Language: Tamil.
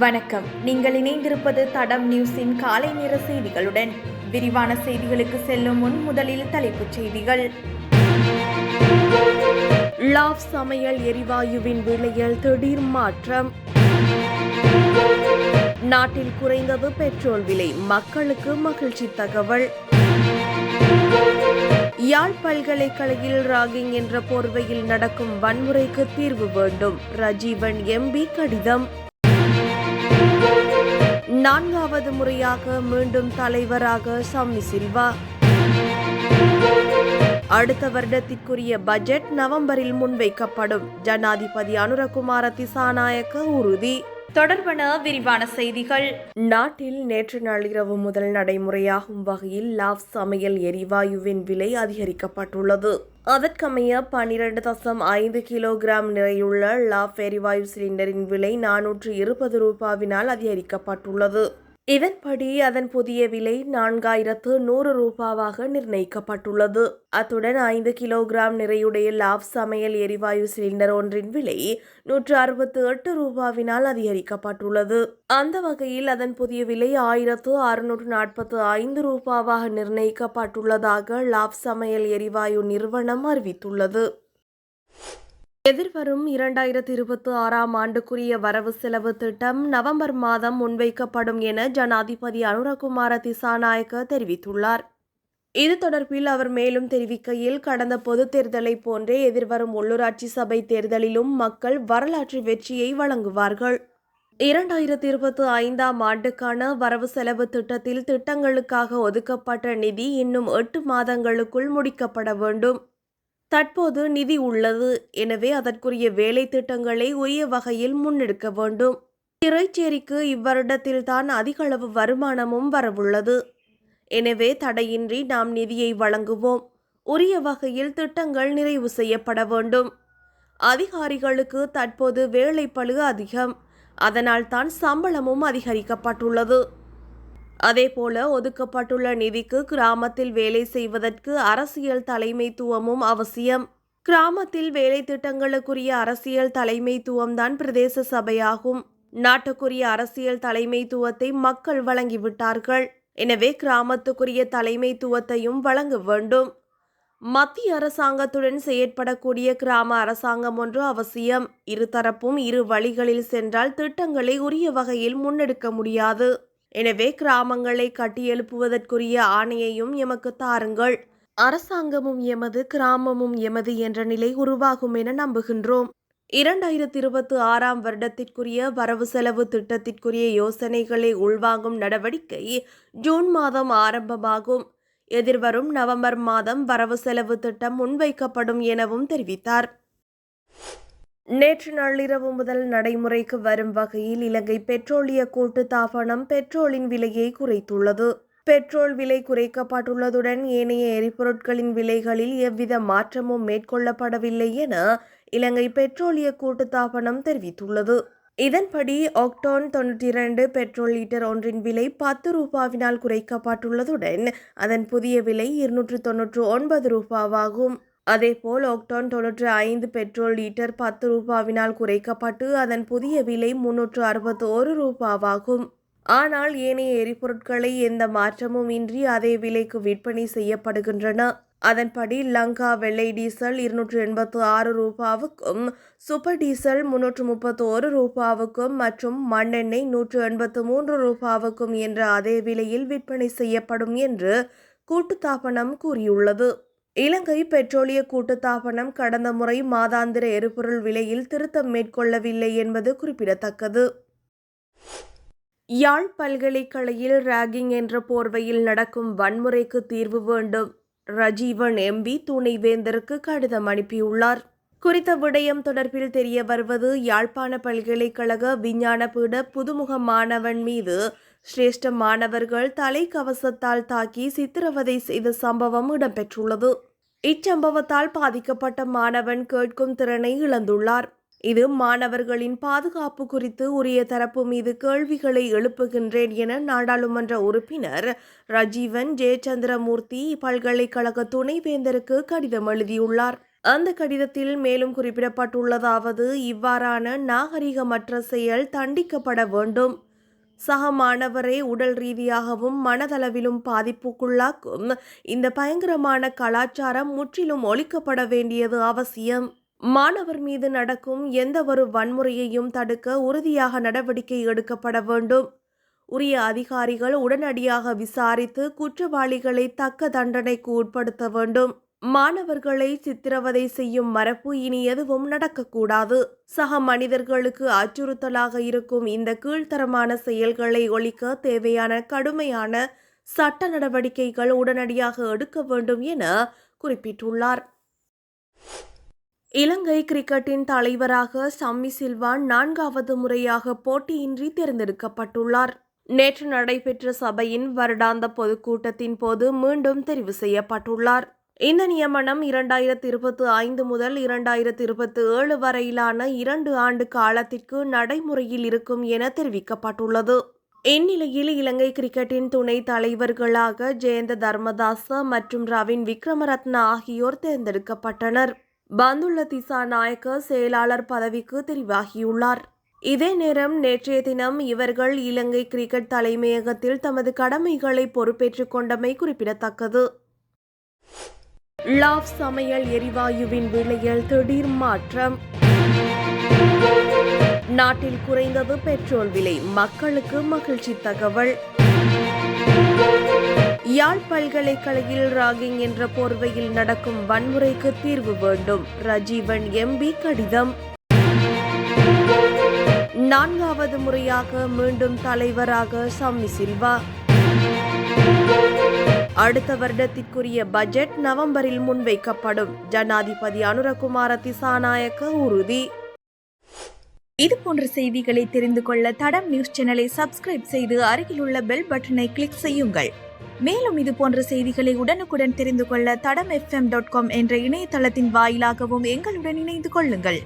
வணக்கம். நீங்கள் இணைந்திருப்பது தடம் நியூஸின் காலை நேர செய்திகளுடன். விரிவான செய்திகளுக்கு செல்லும் முன் முதலில் தலைப்புச் செய்திகள். லாப் சமையல் எரிவாயுவின் விலையில் திடீர் மாற்றம். நாட்டில் குறைந்தது பெட்ரோல் விலை. மக்களுக்கு மகிழ்ச்சி தகவல். யாழ் பல்கலைக்கழகில் ராகிங் என்ற போர்வையில் நடக்கும் வன்முறைக்கு தீர்வு வேண்டும். ரஜீவன் எம்பி கடிதம். நான்காவது முறையாக மீண்டும் தலைவராக சம்மி சில்வா. அடுத்த வருடத்திற்குரிய பட்ஜெட் நவம்பரில் முன்வைக்கப்படும். ஜனாதிபதி அனுரகுமார திசாநாயக்க உறுதி. தொடர்பான விரிவான செய்திகள். நாட்டில் நேற்று நள்ளிரவு முதல் நடைமுறையாகும் வகையில் லாப் சமையல் எரிவாயுவின் விலை அதிகரிக்கப்பட்டுள்ளது. அதற்கமைய பன்னிரண்டு தசம் ஐந்து கிலோகிராம் நிறையுள்ள லாஃப் எரிவாயு சிலிண்டரின் விலை நானூற்று இருபது ரூபாவினால் அதிகரிக்கப்பட்டுள்ளது. இதன்படி அதன் புதிய விலை நான்காயிரத்து நூறு ரூபாவாக நிர்ணயிக்கப்பட்டுள்ளது. அத்துடன் ஐந்து கிலோகிராம் நிறையுடைய லாப் சமையல் எரிவாயு சிலிண்டர் ஒன்றின் விலை நூற்று அறுபத்து எட்டு ரூபாவினால் அதிகரிக்கப்பட்டுள்ளது. அந்த வகையில் அதன் புதிய விலை ஆயிரத்து அறுநூற்று நாற்பத்து ஐந்து ரூபாவாக நிர்ணயிக்கப்பட்டுள்ளதாக லாப் சமையல் எரிவாயு நிறுவனம் அறிவித்துள்ளது. எதிர்வரும் இரண்டாயிரத்தி இருபத்தி ஆறாம் ஆண்டுக்குரிய வரவு செலவு திட்டம் நவம்பர் மாதம் முன்வைக்கப்படும் என ஜனாதிபதி அனுரகுமார திசாநாயக்க தெரிவித்துள்ளார். இது தொடர்பில் அவர் மேலும் தெரிவிக்கையில் கடந்த பொதுத் தேர்தலை போன்றே எதிர்வரும் உள்ளூராட்சி சபை தேர்தலிலும் மக்கள் வரலாற்று வெற்றியை வழங்குவார்கள். இரண்டாயிரத்தி இருபத்தி ஐந்தாம் ஆண்டுக்கான வரவு செலவு திட்டத்தில் திட்டங்களுக்காக ஒதுக்கப்பட்ட நிதி இன்னும் எட்டு மாதங்களுக்குள் முடிக்கப்பட வேண்டும். தற்போது நிதி உள்ளது. எனவே அதற்குரிய வேலை திட்டங்களை உரிய வகையில் முன்னெடுக்க வேண்டும். திரைச்சேரிக்கு இவ்வருடத்தில்தான் அதிக அளவு வருமானமும் வரவுள்ளது. எனவே தடையின்றி நாம் நிதியை வழங்குவோம். உரிய வகையில் திட்டங்கள் நிறைவு செய்யப்பட வேண்டும். அதிகாரிகளுக்கு தற்போது வேலைப்பளு அதிகம். அதனால் தான் சம்பளமும் அதிகரிக்கப்பட்டுள்ளது. அதேபோல ஒதுக்கப்பட்டுள்ள நிதிக்கு கிராமத்தில் வேலை செய்வதற்கு அரசியல் தலைமைத்துவமும் அவசியம். கிராமத்தில் வேலை திட்டங்களுக்குரிய அரசியல் தலைமைத்துவம்தான் பிரதேச சபையாகும். நாட்டுக்குரிய அரசியல் தலைமைத்துவத்தை மக்கள் வழங்கிவிட்டார்கள். எனவே கிராமத்துக்குரிய தலைமைத்துவத்தையும் வழங்க வேண்டும். மத்திய அரசாங்கத்துடன் செயற்படக்கூடிய கிராம அரசாங்கம் ஒன்று அவசியம். இருதரப்பும் இரு வழிகளில் சென்றால் திட்டங்களை உரிய வகையில் முன்னெடுக்க முடியாது. எனவே கிராமங்களை கட்டியெழுப்புவதற்குரிய ஆணையையும் எமக்கு தாருங்கள். அரசாங்கமும் எமது கிராமமும் எமது என்ற நிலை உருவாகும் என நம்புகின்றோம். இரண்டாயிரத்தி இருபத்தி ஆறாம் வருடத்திற்குரிய வரவு செலவு திட்டத்திற்குரிய யோசனைகளை உள்வாங்கும் நடவடிக்கை ஜூன் மாதம் ஆரம்பமாகும். எதிர்வரும் நவம்பர் மாதம் வரவு செலவு திட்டம் முன்வைக்கப்படும் எனவும் தெரிவித்தார். நேற்று நள்ளிரவு முதல் நடைமுறைக்கு வரும் வகையில் இலங்கை பெட்ரோலிய கூட்டுத்தாபனம் பெட்ரோலின் விலையை குறைத்துள்ளது. பெட்ரோல் விலை குறைக்கப்பட்டுள்ளதுடன் ஏனைய எரிபொருட்களின் விலைகளில் எவ்வித மாற்றமும் மேற்கொள்ளப்படவில்லை என இலங்கை பெட்ரோலிய கூட்டுத்தாபனம் தெரிவித்துள்ளது. இதன்படி ஆக்டோன் தொன்னூற்றி இரண்டு பெட்ரோல் லிட்டர் ஒன்றின் விலை பத்து ரூபாவினால் குறைக்கப்பட்டுள்ளதுடன் அதன் புதிய விலை இருநூற்று தொன்னூற்று ஒன்பது ரூபாவாகும். அதேபோல் ஒக்டான் தொன்னூற்று ஐந்து பெட்ரோல் லீட்டர் பத்து ரூபாவினால் குறைக்கப்பட்டு அதன் புதிய விலை முன்னூற்று அறுபத்தி ஒரு ரூபாவாகும். ஆனால் ஏனைய எரிபொருட்களை எந்த மாற்றமும் இன்றி அதே விலைக்கு விற்பனை செய்யப்படுகின்றன. அதன்படி லங்கா வெள்ளை டீசல் இருநூற்று எண்பத்து ஆறு ரூபாவுக்கும் சூப்பர் டீசல் முன்னூற்று முப்பத்து ஒரு ரூபாவுக்கும் மற்றும் மண்ணெண்ணெய் நூற்று எண்பத்து மூன்று ரூபாவுக்கும் என்ற அதே விலையில் விற்பனை செய்யப்படும் என்று கூட்டுத்தாபனம் கூறியுள்ளது. இலங்கை பெட்ரோலிய கூட்டுத்தாபனம் கடந்த முறை மாதாந்திர எரிபொருள் விலையில் திருத்தம் மேற்கொள்ளவில்லை என்பது குறிப்பிடத்தக்கது. யாழ் பல்கலைக்கழையில் ராகிங் என்ற போர்வையில் நடக்கும் வன்முறைக்கு தீர்வு வேண்டும். ரஜீவன் எம்பி துணைவேந்தருக்கு கடிதம் அனுப்பியுள்ளார். குறித்த விடயம் தொடர்பில் தெரிய வருவது யாழ்ப்பாண பல்கலைக்கழக விஞ்ஞான பீட புதுமுக மாணவன் மீது. சிரேஷ்ட மாணவர்கள் தலைக்கவசத்தால் தாக்கி சித்திரவதை செய்த சம்பவம் இடம்பெற்றுள்ளது. இச்சம்பவத்தால் பாதிக்கப்பட்ட மாணவன் கேட்கும் திறனை இழந்துள்ளார். இது மாணவர்களின் பாதுகாப்பு குறித்து உரிய தரப்பு மீது கேள்விகளை எழுப்புகின்றேன் என நாடாளுமன்ற உறுப்பினர் ரஜீவன் ஜெயச்சந்திரமூர்த்தி பல்கலைக்கழக துணைவேந்தருக்கு கடிதம் எழுதியுள்ளார். அந்த கடிதத்தில் மேலும் குறிப்பிடப்பட்டுள்ளதாவது இவ்வாறான நாகரிகமற்ற செயல் தண்டிக்கப்பட வேண்டும். சக மாணவரை உடல் ரீதியாகவும் மனதளவிலும் பாதிப்புக்குள்ளாக்கும். இந்த பயங்கரமான கலாச்சாரம் முற்றிலும் ஒழிக்கப்பட வேண்டியது அவசியம். மாணவர் மீது நடக்கும் எந்த ஒரு வன்முறையையும் தடுக்க உறுதியாக நடவடிக்கை எடுக்கப்பட வேண்டும். உரிய அதிகாரிகள் உடனடியாக விசாரித்து குற்றவாளிகளை தக்க தண்டனைக்கு உட்படுத்த வேண்டும். மாணவர்களை சித்திரவதை செய்யும் மரபு இனி எதுவும் நடக்கக்கூடாது. சக மனிதர்களுக்கு அச்சுறுத்தலாக இருக்கும் இந்த கீழ்த்தரமான செயல்களை ஒழிக்க தேவையான கடுமையான சட்ட நடவடிக்கைகள் உடனடியாக எடுக்க வேண்டும் என குறிப்பிட்டுள்ளார். இலங்கை கிரிக்கெட்டின் தலைவராக சம்மி சில்வான் நான்காவது முறையாக போட்டியின்றி தேர்ந்தெடுக்கப்பட்டுள்ளார். நேற்று நடைபெற்ற சபையின் வருடாந்த பொதுக்கூட்டத்தின் போது மீண்டும் தெரிவு செய்யப்பட்டுள்ளார். இந்த நியமனம் இரண்டாயிரத்தி இருபத்தி ஐந்து முதல் இரண்டாயிரத்தி இருபத்தி ஏழு வரையிலான இரண்டு ஆண்டு காலத்திற்கு நடைமுறையில் இருக்கும் என தெரிவிக்கப்பட்டுள்ளது. இந்நிலையில் இலங்கை கிரிக்கெட்டின் துணை தலைவர்களாக ஜெயந்த தர்மதாச மற்றும் ரவின் விக்ரமரத்ன ஆகியோர் தேர்ந்தெடுக்கப்பட்டனர். பந்துள்ள திசா நாயக்க செயலாளர் பதவிக்கு தெரிவாகியுள்ளார். இதே நேரம் நேற்றைய தினம் இவர்கள் இலங்கை கிரிக்கெட் தலைமையகத்தில் தமது கடமைகளை பொறுப்பேற்றுக் கொண்டமை குறிப்பிடத்தக்கது. லாப் சமையல் எரிவாயுவின் விலையில் திடீர் மாற்றம். நாட்டில் குறைந்தது பெட்ரோல் விலை. மக்களுக்கு மகிழ்ச்சி தகவல். யாழ் பல்கலைக்கழகில் ராகிங் என்ற போர்வையில் நடக்கும் வன்முறைக்கு தீர்வு வேண்டும். ரஜீவன் எம்பி கடிதம். நான்காவது முறையாக மீண்டும் தலைவராக சம்மி சில்வா. அடுத்த வருடத்திற்குரிய பட்ஜெட் நவம்பரில் முன்வைக்கப்படும். ஜனாதிபதி அனுரகுமார திசாநாயக்க உறுதி. இது போன்ற செய்திகளை தெரிந்து கொள்ள தடம் நியூஸ் சேனலை சப்ஸ்கிரைப் செய்து அருகிலுள்ள பெல் பட்டனை கிளிக் செய்யுங்கள். மேலும் இது போன்ற செய்திகளை உடனுக்குடன் தெரிந்து கொள்ள தடம் எஃப்எம் டாட் காம் என்ற இணையதளத்தின் வாயிலாகவும் எங்களுடன் இணைந்து கொள்ளுங்கள்.